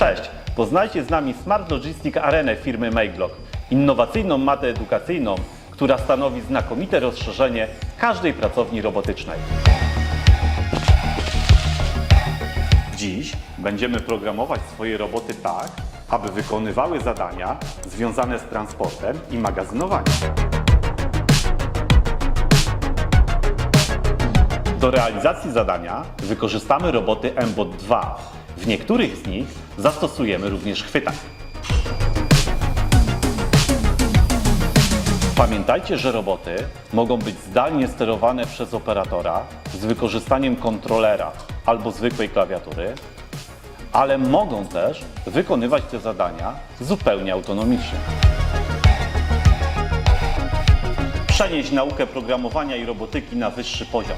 Cześć! Poznajcie z nami Smart Logistic Arenę firmy MakeBlock, innowacyjną mapę edukacyjną, która stanowi znakomite rozszerzenie każdej pracowni robotycznej. Dziś będziemy programować swoje roboty tak, aby wykonywały zadania związane z transportem i magazynowaniem. Do realizacji zadania wykorzystamy roboty MBOT 2. W niektórych z nich zastosujemy również chwytak. Pamiętajcie, że roboty mogą być zdalnie sterowane przez operatora z wykorzystaniem kontrolera albo zwykłej klawiatury, ale mogą też wykonywać te zadania zupełnie autonomicznie. Przenieść naukę programowania i robotyki na wyższy poziom.